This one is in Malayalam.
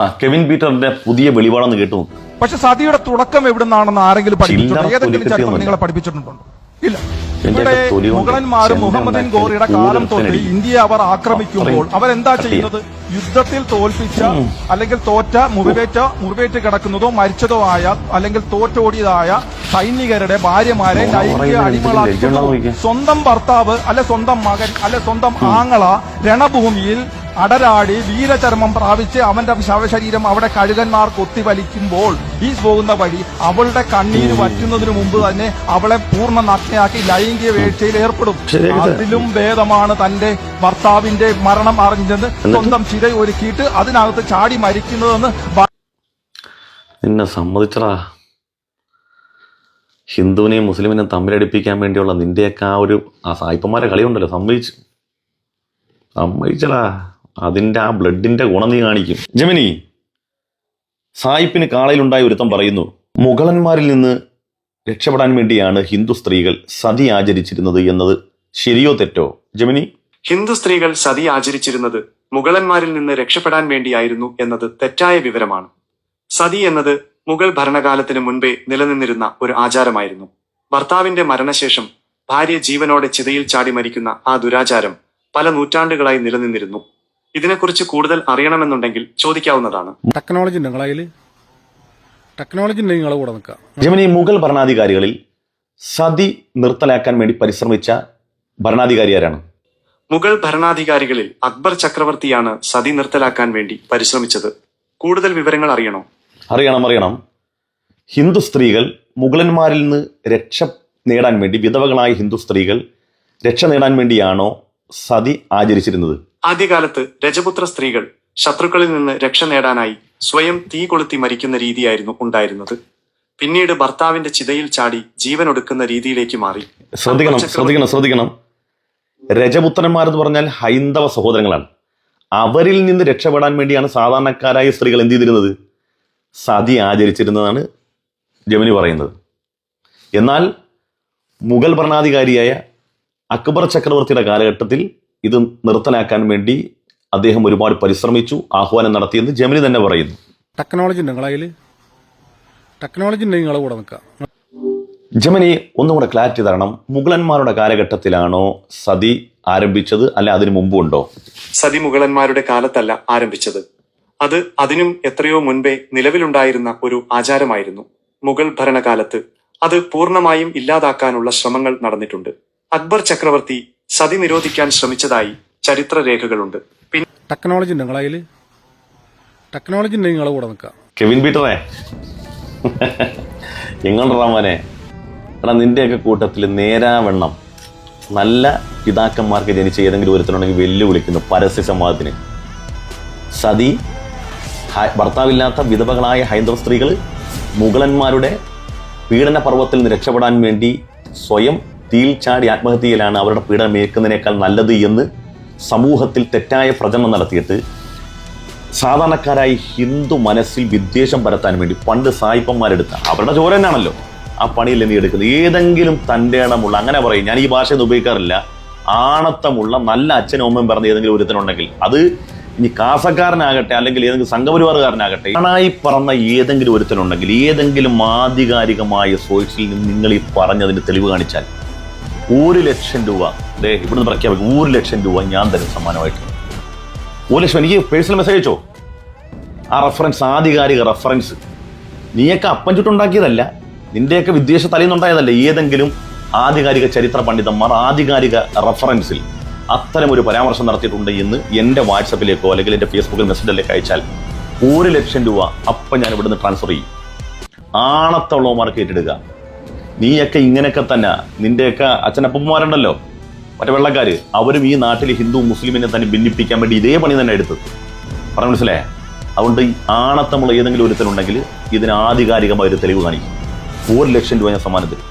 ആ, കെവിൻ പീറ്ററിന്റെ പുതിയ വെളിപാടെന്ന് കേട്ടു. പക്ഷെ സതിയുടെ തുടക്കം എവിടുന്നാണെന്ന് ആരെങ്കിലും പഠിപ്പിച്ചിട്ടുണ്ടോ? ചില്ലറ ഏതെങ്കിലും തൊലിക്കെട്ടിയൊന്നുമല്ല. ചരിത്രം നിങ്ങളെ പഠിപ്പിച്ചിട്ടുണ്ടോ? ഇല്ല. എന്റെ ഇവിടെ തൊലി കൊണ്ട് മുഗളന്മാരും ചെണ്ടയുണ്ടാക്കി മുഹമ്മദിൻ ഗോറിയുടെ കാലം തൊട്ട് കൂടുതൽ ഇന്ത്യയെ അവർ ആക്രമിക്കുമ്പോൾ അത്രയും അവരെന്താ കട്ടിയാ. ചെയ്യുന്നത്? യുദ്ധത്തിൽ തോൽപ്പിച്ച അല്ലെങ്കിൽ തോറ്റ മുറിവേറ്റ മുറിവേറ്റ് കിടക്കുന്നതോ മരിച്ചതോ ആയ അല്ലെങ്കിൽ തോറ്റോടിയതായ സൈനികരുടെ ഭാര്യമാരെ മോഹൻ ലൈംഗിക പറയുന്നത് സ്വന്തം ഭർത്താവ് അല്ലെ സ്വന്തം മകൻ അല്ലെ സ്വന്തം ആങ്ങള രണഭൂമിയിൽ അടരാടി വീരചർമ്മം പ്രാപിച്ച് അവന്റെ ശവശരീരം അവിടെ കഴുകന്മാർ കൊത്തിവലിക്കുമ്പോൾ ഈ പോകുന്ന വഴി അവളുടെ കണ്ണീര് വറ്റുന്നതിന് മുമ്പ് തന്നെ അവളെ പൂർണ നഗ്നയാക്കി ലൈംഗിക വേഴ്ചയിൽ ഏർപ്പെടും. അതിലും ഭേദമാണ് തന്റെ ഭർത്താവിന്റെ മരണം അറിഞ്ഞത്. സ്വന്തം ചിര ഒരുക്കിയിട്ട് അതിനകത്ത് ചാടി മരിക്കുന്നതെന്ന് എന്നെ നിന്നെ സമ്മതിച്ചടാ. ഹിന്ദുവിനെയും മുസ്ലിമിനെയും തമ്മിലടിപ്പിക്കാൻ വേണ്ടിയുള്ള നിന്റെയൊക്കെ ആ ഒരു ആ സായിപ്പന്മാരെ കളിയുണ്ടല്ലോ. സമ്മതിച്ചു. സമ്മതിച്ചടാ. അതിന്റെ ആ ബ്ലഡിന്റെ ഗുണം നീ കാണിക്കും. ജമിനി സായിപ്പിന് കാളയിലുണ്ടായ ഒരുത്തം പറയുന്നു മുഗളന്മാരിൽ നിന്ന് രക്ഷപ്പെടാൻ വേണ്ടിയാണ് ഹിന്ദു സ്ത്രീകൾ സതി ആചരിച്ചിരുന്നത് എന്നത് ശരിയോ തെറ്റോ? ജമിനി ഹിന്ദു സ്ത്രീകൾ സതി ആചരിച്ചിരുന്നത് മുഗളന്മാരിൽ നിന്ന് രക്ഷപ്പെടാൻ വേണ്ടിയായിരുന്നു എന്നത് തെറ്റായ വിവരമാണ്. സതി എന്നത് മുഗൾ ഭരണകാലത്തിന് മുൻപേ നിലനിന്നിരുന്ന ഒരു ആചാരമായിരുന്നു. ഭർത്താവിന്റെ മരണശേഷം ഭാര്യ ജീവനോടെ ചിതയിൽ ചാടി മരിക്കുന്ന ആ ദുരാചാരം പല നൂറ്റാണ്ടുകളായി നിലനിന്നിരുന്നു. ഇതിനെക്കുറിച്ച് കൂടുതൽ അറിയണമെന്നുണ്ടെങ്കിൽ ചോദിക്കാവുന്നതാണ്. ടെക്നോളജി ഉണ്ട് നിങ്ങളെ കയ്യിൽ ടെക്നോളജി ഉണ്ടെങ്കിൽ നിങ്ങളെ കൂടെ നിൽക്കാം. ജമിനി മുഗൾ ഭരണാധികാരികളിൽ സതി നിർത്തലാക്കാൻ വേണ്ടി പരിശ്രമിച്ച ഭരണാധികാരി ആരാണ്? മുഗൾ ഭരണാധികാരികളിൽ അക്ബർ ചക്രവർത്തിയാണ് സതി നിർത്തലാക്കാൻ വേണ്ടി പരിശ്രമിച്ചത്. കൂടുതൽ വിവരങ്ങൾ അറിയണോ? അറിയണം അറിയണം. ഹിന്ദു സ്ത്രീകൾ മുഗളന്മാരിൽ നിന്ന് രക്ഷ നേടാൻ വേണ്ടി വിധവകളായ ഹിന്ദു സ്ത്രീകൾ രക്ഷ നേടാൻ വേണ്ടിയാണോ സതി ആചരിച്ചിരുന്നത്? ആദ്യകാലത്ത് രജപുത്ര സ്ത്രീകൾ ശത്രുക്കളിൽ നിന്ന് രക്ഷ നേടാനായി സ്വയം തീ കൊളുത്തി മരിക്കുന്ന രീതിയായിരുന്നു ഉണ്ടായിരുന്നത്. പിന്നീട് ഭർത്താവിന്റെ ചിതയിൽ ചാടി ജീവൻ ഒടുക്കുന്ന രീതിയിലേക്ക് മാറി. ശ്രദ്ധിക്കണം ശ്രദ്ധിക്കണം ശ്രദ്ധിക്കണം. രജപുത്രന്മാർ എന്ന് പറഞ്ഞാൽ ഹൈന്ദവ സഹോദരങ്ങളാണ്. അവരിൽ നിന്ന് രക്ഷപ്പെടാൻ വേണ്ടിയാണ് സാധാരണക്കാരായ സ്ത്രീകൾ എന്ത് ചെയ്തിരുന്നത്? സതി ആചരിച്ചിരുന്നതാണ് ജമിനി പറയുന്നത്. എന്നാൽ മുഗൾ ഭരണാധികാരിയായ അക്ബർ ചക്രവർത്തിയുടെ കാലഘട്ടത്തിൽ ഇത് നിർത്തലാക്കാൻ വേണ്ടി അദ്ദേഹം ഒരുപാട് പരിശ്രമിച്ചു ആഹ്വാനം നടത്തിയെന്ന് ജമിനി തന്നെ പറയുന്നു. ടെക്നോളജി ഉണ്ട് ടെക്നോളജി ഉണ്ടെങ്കിൽ നിങ്ങളെ കൂടെ നിൽക്കാം. ജമനി ഒന്നും കൂടെ ക്ലാരിറ്റി തരണം. മുഗളന്മാരുടെ കാലഘട്ടത്തിലാണോ സതി ആരംഭിച്ചത്? അല്ല അതിനു മുമ്പുണ്ടോ സതി മുഗളന്മാരുടെ കാലത്തല്ല ആരംഭിച്ചത്. അത് അതിനും എത്രയോ മുൻപേ നിലവിലുണ്ടായിരുന്ന ഒരു ആചാരമായിരുന്നു മുഗൾ ഭരണകാലത്ത്. അത് പൂർണമായും ഇല്ലാതാക്കാനുള്ള ശ്രമങ്ങൾ നടന്നിട്ടുണ്ട്. അക്ബർ ചക്രവർത്തി സതി നിരോധിക്കാൻ ശ്രമിച്ചതായി ചരിത്രരേഖകളുണ്ട്. പിന്നെ ടെക്നോളജി ഉണ്ട് ടെക്നോളജി ഉണ്ടെങ്കിൽ നിങ്ങളെ കൂടെ നിൽക്കാം. കെവിൻ പീറ്ററേ. എങ്ങോട്ടാ മോനെ? എടാ നിന്റെയൊക്കെ കൂട്ടത്തിൽ നേരാവണ്ണം നല്ല പിതാക്കന്മാർക്ക് ജനിച്ച ഏതെങ്കിലും ഒരുത്തനുണ്ടെങ്കിൽ വെല്ലുവിളിക്കുന്നു പരസ്യ സംവാദത്തിന്. സതി ഭർത്താവില്ലാത്ത വിധവകളായ ഹൈന്ദവ സ്ത്രീകൾ മുഗളന്മാരുടെ പീഡന പർവത്തിൽ നിന്ന് രക്ഷപ്പെടാൻ വേണ്ടി സ്വയം തീയിൽ ചാടി ആത്മഹത്യയിലാണ് അവരുടെ പീഡനം ഏൽക്കുന്നതിനേക്കാൾ നല്ലത് എന്ന് സമൂഹത്തിൽ തെറ്റായ പ്രചരണം നടത്തിയിട്ട് സാധാരണക്കാരായി ഹിന്ദു മനസ്സിൽ വിദ്വേഷം പരത്താൻ വേണ്ടി പണ്ട് സായിപ്പന്മാരെടുത്ത അവരുടെ ചോര തന്നെയാണല്ലോ. ആ പണിയിൽ നീ എടുക്കുന്നത്? ഏതെങ്കിലും തന്റെ ഇടമുള്ള അങ്ങനെ പറയും ഞാൻ ഈ ഭാഷ ഭാഷയൊന്നും ഉപയോഗിക്കാറില്ല. ആണത്തമുള്ള നല്ല അച്ഛനും അമ്മയും പറഞ്ഞ ഏതെങ്കിലും ഒരുത്തനുണ്ടെങ്കിൽ അത് ഇനി കാസക്കാരനാകട്ടെ അല്ലെങ്കിൽ ഏതെങ്കിലും സംഘപരിവാറുകാരനാകട്ടെ ആണായി പറഞ്ഞ ഏതെങ്കിലും ഒരുത്തനുണ്ടെങ്കിൽ ഏതെങ്കിലും ആധികാരികമായ സോഴ്സിൽ നിന്ന് നിങ്ങൾ ഈ പറഞ്ഞതിന് തെളിവ് കാണിച്ചാൽ ഒരു ലക്ഷം രൂപ. ദേ ഇവിടുന്ന് പ്രഖ്യാപിക്കും ഒരു ലക്ഷം രൂപ ഞാൻ തരും സമ്മാനമായിട്ട്. ഒരു ലക്ഷം എനിക്ക് പേഴ്സണൽ മെസ്സേജ് അയച്ചോ? ആ റെഫറൻസ് ആധികാരിക റെഫറൻസ്. നീയൊക്കെ അപ്പം ചുട്ടുണ്ടാക്കിയതല്ല നിന്റെയൊക്കെ വിദ്വേഷ തലേന്നുണ്ടായതല്ല ഏതെങ്കിലും ആധികാരിക ചരിത്ര പണ്ഡിതന്മാർ ആധികാരിക റെഫറൻസിൽ അത്തരം ഒരു പരാമർശം നടത്തിയിട്ടുണ്ട് എന്ന് എന്റെ വാട്സപ്പിലേക്കോ അല്ലെങ്കിൽ എന്റെ ഫേസ്ബുക്കിൽ മെസ്സേജിലേക്ക് അയച്ചാൽ ഒരു ലക്ഷം രൂപ അപ്പം ഞാൻ ഇവിടുന്ന് ട്രാൻസ്ഫർ ചെയ്യും. ആണത്തുള്ളവന്മാർക്ക് ഏറ്റെടുക്കുക. നീയൊക്കെ ഇങ്ങനെയൊക്കെ തന്നെ. നിന്റെയൊക്കെ അച്ഛനപ്പന്മാരുണ്ടല്ലോ മറ്റേ വെള്ളക്കാർ അവരും ഈ നാട്ടിൽ ഹിന്ദു മുസ്ലിമിനെ തന്നെ ഭിന്നിപ്പിക്കാൻ വേണ്ടി ഇതേ പണി തന്നെ എടുത്തത് പറഞ്ഞു മനസ്സിലായേ? അതുകൊണ്ട് ഈ ആണത്തമുള്ള ഏതെങ്കിലും ഒരുത്തലുണ്ടെങ്കിൽ ഇതിന് ആധികാരികമായ ഒരു തെളിവ് കാണിക്കും. ഒരു ലക്ഷം രൂപ ഞാൻ സമ്മാനം തരും